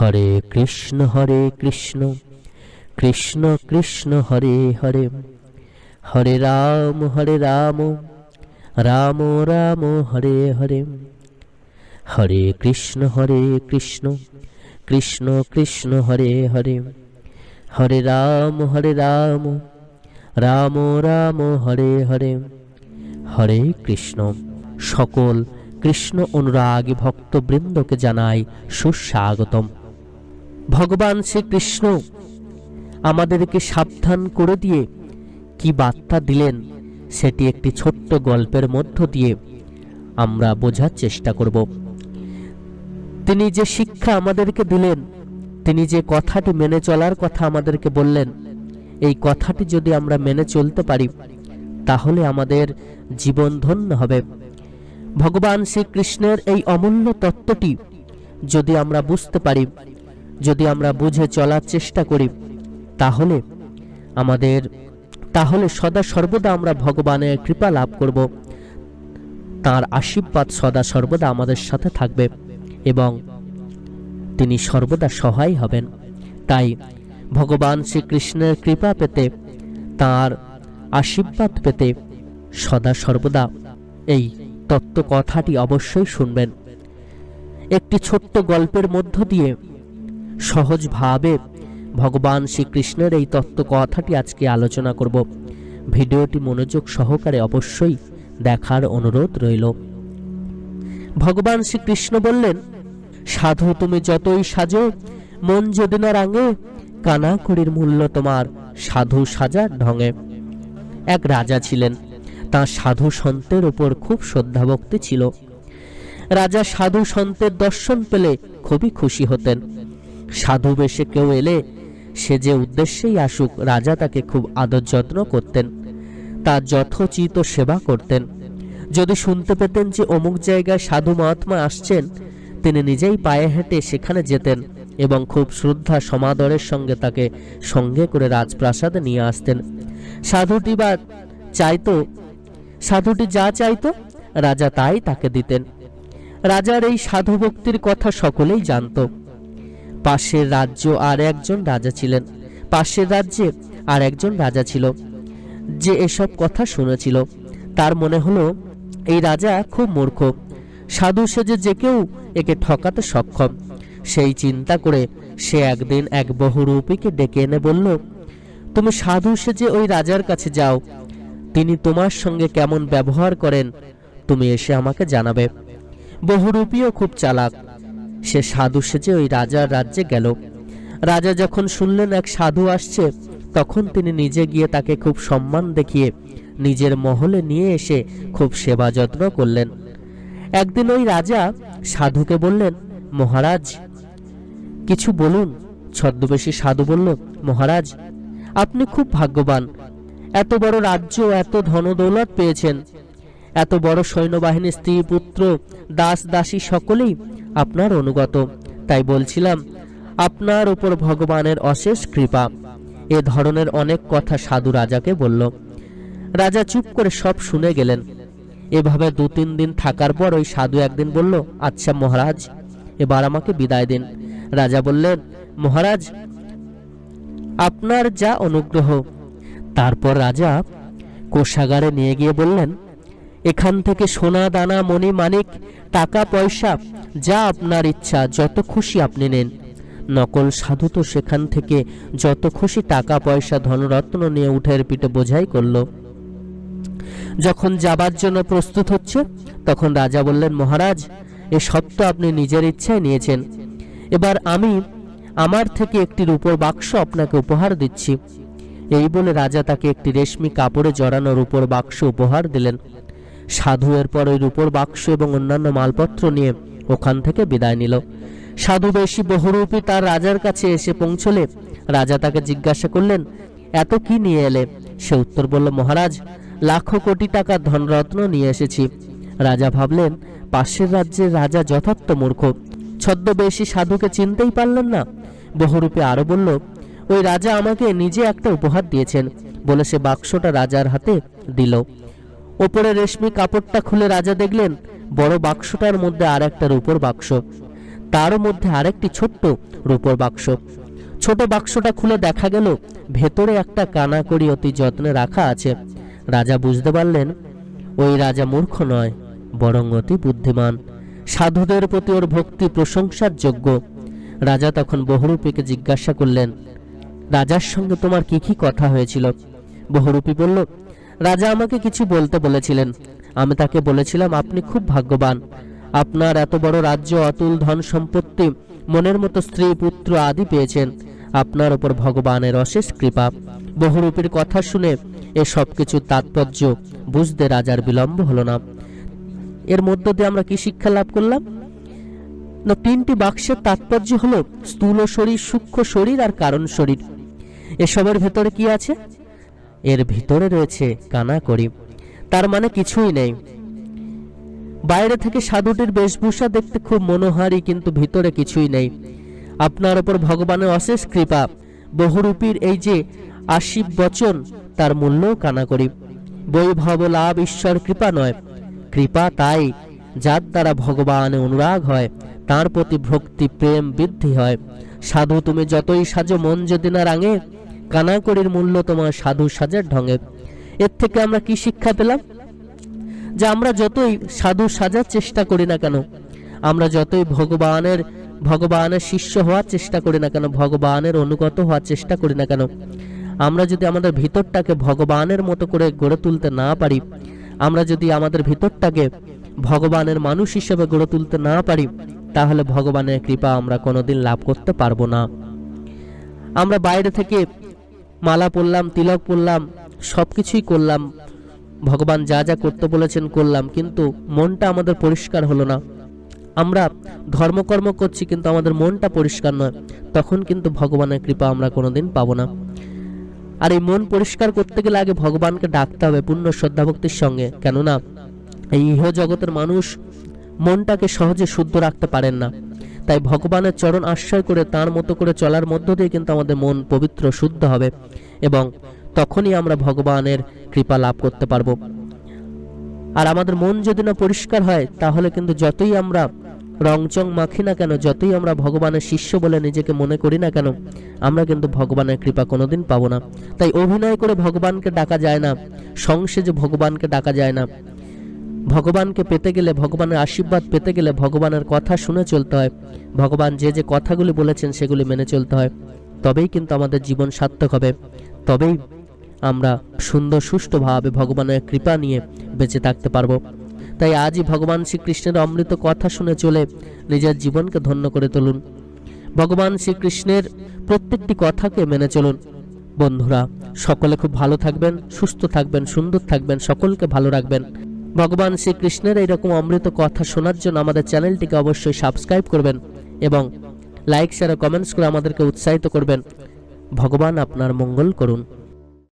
হরে কৃষ্ণ হরে কৃষ্ণ। কৃষ্ণ কৃষ্ণ, হরে হরে। হরে রাম হরে রাম। রাম রাম, হরে হরে। হরে কৃষ্ণ হরে কৃষ্ণ। কৃষ্ণ কৃষ্ণ, হরে হরে। হরে রাম হরে রাম। রাম রাম, হরে হরে। হরে কৃষ্ণ। সকল কৃষ্ণ অনুরাগী ভক্তবৃন্দকে জানাই সুস্বাগতম। ভগবান শ্রীকৃষ্ণ আমাদেরকে সাবধান করে দিয়ে কি বার্তা দিলেন সেটি একটি ছোট্ট গল্পের মধ্য দিয়ে আমরা বোঝার চেষ্টা করব। তিনি যে শিক্ষা আমাদেরকে দিলেন, তিনি যে কথাটি মেনে চলার কথা আমাদেরকে বললেন, এই কথাটি যদি আমরা মেনে চলতে পারি, তাহলে আমাদের জীবন ধন্য হবে। ভগবান শ্রীকৃষ্ণের এই অমূল্য তত্ত্বটি যদি আমরা বুঝতে পারি যদি আমরা বুঝে চলার চেষ্টা করি, তাহলে আমাদের, তাহলে সদা সর্বদা আমরা ভগবানের কৃপা লাভ করব। তার আশীর্বাদ সদা সর্বদা আমাদের সাথে থাকবে এবং তিনি সর্বদা সহায় হবেন। তাই ভগবান শ্রীকৃষ্ণের কৃপা পেতে, তার আশীর্বাদ পেতে সদা সর্বদা এই তত্ত্ব কথাটি অবশ্যই শুনবেন। একটি ছোট্ট গল্পের মধ্য দিয়ে সহজভাবে ভগবান শ্রীকৃষ্ণের এই তত্ত্ব কথাটি আজকে আলোচনা করব। ভিডিওটি মনোযোগ সহকারে অবশ্যই দেখার অনুরোধ রইল। ভগবান শ্রীকৃষ্ণ বললেন, সাধু, তুমি যতই সাজো, মন যদি না রাঙে কানা করির মূল্য তোমার সাধু সাজার ঢঙে। এক রাজা ছিলেন। তার সাধু সন্তের উপর খুব শ্রদ্ধাভক্তি ছিল। রাজা সাধু সন্তের দর্শন পেলে খুবই খুশি হতেন। সাধু বেশে কেউ এলে সে যে উদ্দেশ্যেই আসুক, রাজা তাকে খুব আদর যত্ন করতেন, তার যথোচিত সেবা করতেন। যদি শুনতে পেতেন যে অমুক জায়গায় সাধু মহাত্মা আসছেন, তিনি নিজেই পায়ে হেঁটে সেখানে যেতেন এবং খুব শ্রদ্ধা সমাদরের সঙ্গে তাকে সঙ্গে করে রাজপ্রাসাদে নিয়ে আসতেন। সাধুটি বা চাইতো, সাধুটি যা চাইতো, রাজা তাই তাকে দিতেন। রাজার এই সাধু ভক্তির কথা সকলেই জানত। পাশের রাজ্য আর একজন রাজা ছিলেন। পাশের রাজ্যে আর একজন রাজা ছিল। যে এসব কথা শুনেছিল, তার মনে হলো, এই রাজা খুব মূর্খ। সাধু সেজে যে কেউ একে ঠকাতে সক্ষম। সেই চিন্তা করে সে একদিন এক বহুরূপীকে ডেকে এনে বলল, তুমি সাধু সেজে ওই রাজার কাছে যাও। তিনি তোমার সঙ্গে কেমন ব্যবহার করেন, তুমি এসে আমাকে জানাবে। বহুরূপীও খুব চালাক। সে সাধু সেজে ওই রাজার রাজ্যে গেল। রাজা যখন শুনলেন এক সাধু আসছে, তখন তিনি নিজে গিয়ে তাকে খুব সম্মান দেখিয়ে নিজের মহলে নিয়ে এসে খুব সেবা যত্ন করলেন। একদিন ওই রাজা সাধুকে বললেন, মহারাজ, কিছু বলুন। ছদ্মবেশী সাধু বলল, মহারাজ, আপনি খুব ভাগ্যবান। এত বড় রাজ্য, এত ধনদৌলত পেয়েছেন। এত বড় সৈন্যবাহিনী স্ত্রী, পুত্র, দাস, দাসী সকলেই আপনার অনুগত। তাই বলছিলাম, আপনার উপর ভগবানের অশেষ কৃপা। এ ধরনের অনেক কথা সাধু রাজাকে বলল। রাজা চুপ করে সব শুনে গেলেন। এভাবে দু তিন দিন থাকার পর ওই সাধু একদিন বলল আচ্ছা মহারাজ, এবার আমাকে বিদায় দিন। রাজা বললেন, মহারাজ, আপনার যা অনুগ্রহ। তারপর রাজা কোষাগারে নিয়ে গিয়ে বললেন এখান থেকে সোনা, দানা, মণি, মানিক, টাকা, পয়সা, যা আপনার ইচ্ছা, যত খুশি আপনি নেন। নকল সাধু তো সেখান থেকে যত খুশি টাকা, পয়সা, ধনরত্ন নিয়ে উঠের পিঠে বোঝাই করল। যখন যাবার জন্য প্রস্তুত হচ্ছে, তখন রাজা বললেন, মহারাজ, এ সত্য আপনি নিজের ইচ্ছায় নিয়েছেন। এবার আমি আমার থেকে একটি রূপোর বাক্স আপনাকে উপহার দিচ্ছি। এই বলে রাজা তাকে একটি রেশমি কাপড়ে জড়ানো রূপোর বাক্স উপহার দিলেন। সাধু এরপর ওই রূপোর বাক্স এবং অন্যান্য মালপত্র নিয়ে ওখান থেকে বিদায় নিল। সাধু বেশি বহুরূপী তার রাজার কাছে এসে পৌঁছলে রাজা তাকে জিজ্ঞাসা করলেন, এত কি নিয়ে এলে? সে উত্তর বলল, মহারাজ, লাখো কোটি টাকার ধনরত্ন নিয়ে এসেছি। রাজা ভাবলেন, পাশের রাজ্যের রাজা যথার্থ মূর্খ। ছদ্মবেশী সাধুকে চিনতেই পারলেন না? বহুরূপে আরও বলল, ওই রাজা আমাকে নিজে একটা উপহার দিয়েছেন বলে সে বাক্সটা রাজার হাতে দিল। ওপরে রেশমি কাপড়টা খুলে রাজা দেখলেন, বড় বাক্সটার মধ্যে আর একটা রূপোর বাক্স। তার মধ্যে আরেকটি ছোট্ট রূপর বাক্স। ছোট বাক্সটা খুলে দেখা গেল, ভেতরে একটা কানা করি অতি যত্নে রাখা আছে। রাজা বুঝতে পারলেন, ওই রাজা মূর্খ নয়, বরং অতি বুদ্ধিমান। সাধুদের প্রতি ওর ভক্তি প্রশংসার যোগ্য। রাজা তখন বহুরূপীকে জিজ্ঞাসা করলেন, রাজার সঙ্গে তোমার কি কি কথা হয়েছিল? বহুরূপী বলল রাজা আমাকে কিছু বলতে বলেছিলেন। আমি তাকে বলেছিলাম, আপনি খুব ভাগ্যবান। আপনার এত বড় রাজ্য, অতুল ধন সম্পত্তি, মনের মতো স্ত্রী, পুত্র আদি পেয়েছেন। আপনার ওপর ভগবানের অশেষ কৃপা। বহুরূপীর কথা শুনে এ সব কিছুর তাৎপর্য বুঝতে রাজার বিলম্ব হলো না। এর মধ্য দিয়ে আমরা কি শিক্ষা লাভ করলাম? না, তিনটি বাক্সের তাৎপর্য হলো স্থূল শরীর, সূক্ষ্ম শরীর আর কারণ শরীর। এসবের ভেতরে কি আছে? এর ভিতরে রয়েছে কানা করি তার মানে কিছুই নেই। বাইরে থেকে সাধুটির বেশভূষা দেখতে খুব মনোহারী, কিন্তু ভিতরে কিছুই নেই। আপনার ওপর ভগবানের অশেষ কৃপা। বহুরূপীর এই যে আশিব বচন, তার মূল্য কানা করি বৈভব লাভ ঈশ্বর কৃপা নয়। কৃপা তাই, যার দ্বারা ভগবানে অনুরাগ হয়, তার প্রতি ভক্তি, প্রেম, বৃদ্ধি হয়। সাধু, তুমি যতই সাজো, মন যদি না রাঙে কানাকড়ির মূল্য তোমার সাধু সাজার ঢঙে। এর থেকে আমরা কি শিক্ষা পেলাম? যে আমরা যতই সাধু সাজার চেষ্টা করি না কেন, আমরা যতই ভগবানের ভগবানের শিষ্য হওয়ার চেষ্টা করি না কেন, ভগবানের অনুগত হওয়ার চেষ্টা করি না কেন, আমরা যদি আমাদের ভিতরটাকে ভগবানের মতো করে গড়ে তুলতে না পারি, আমরা যদি আমাদের ভিতরটাকে ভগবানের মানুষ হিসেবে গড়ে তুলতে না পারি, তাহলে ভগবানের কৃপা আমরা কোনোদিন লাভ করতে পারব না। আমরা বাইরে থেকে মালা পরলাম, তিলক পরলাম সব কিছুই করলাম। ভগবান যা যা করতে বলেছেন করলাম, কিন্তু মনটা আমাদের পরিষ্কার হলো না। আমরা ধর্মকর্ম করছি, কিন্তু আমাদের মনটা পরিষ্কার নয়। তখন কিন্তু ভগবানের কৃপা আমরা কোনোদিন পাবো না। আর এই মন পরিষ্কার করতে গেলে আগে ভগবানকে ডাকতে হবে পূর্ণ শ্রদ্ধা ভক্তির সঙ্গে। কেননা, এই ইহ জগতের মানুষ মনটাকে সহজে শুদ্ধ রাখতে পারেন না। তাই ভগবানের চরণ আশ্রয় করে তার মতো করে চলার মধ্য দিয়ে কিন্তু আমাদের মন পবিত্র, শুদ্ধ হবে এবং তখনই আমরা ভগবানের কৃপা লাভ করতে পারব। আর আমাদের মন যদি না পরিষ্কার হয়, তাহলে কিন্তু যতই আমরা রংচং মাখি না কেন, যতই আমরা ভগবানের শিষ্য বলে নিজেকে মনে করি না কেন, আমরা কিন্তু ভগবানের কৃপা কোনোদিন পাবো না। তাই অভিনয় করে ভগবানকে ডাকা যায় না, সংসেজে ভগবানকে ডাকা যায় না। ভগবানকে পেতে গেলে, ভগবানের আশীর্বাদ পেতে গেলে ভগবানের কথা শুনে চলতে হয়। ভগবান যে যে কথাগুলি বলেছেন সেগুলি মেনে চলতে হয়। তবেই কিন্তু আমাদের জীবন সার্থক হবে। তবেই আমরা সুন্দর, সুষ্ঠুভাবে ভগবানের কৃপা নিয়ে বেঁচে থাকতে পারব। তাই আজই ভগবান শ্রীকৃষ্ণের অমৃত কথা শুনে চলে নিজের জীবনকে ধন্য করে তুলুন। ভগবান শ্রীকৃষ্ণের প্রত্যেকটি কথাকে মেনে চলুন। বন্ধুরা, সকলে খুব ভালো থাকবেন, সুস্থ থাকবেন, সুন্দর থাকবেন, সকলকে ভালো রাখবেন। ভগবান শ্রীকৃষ্ণের এইরকম অমৃত কথা শোনার জন্য আমাদের চ্যানেলটিকে অবশ্যই সাবস্ক্রাইব করবেন এবং লাইক শেয়ার কমেন্টস করে আমাদেরকে উৎসাহিত করবেন। ভগবান আপনার মঙ্গল করুন।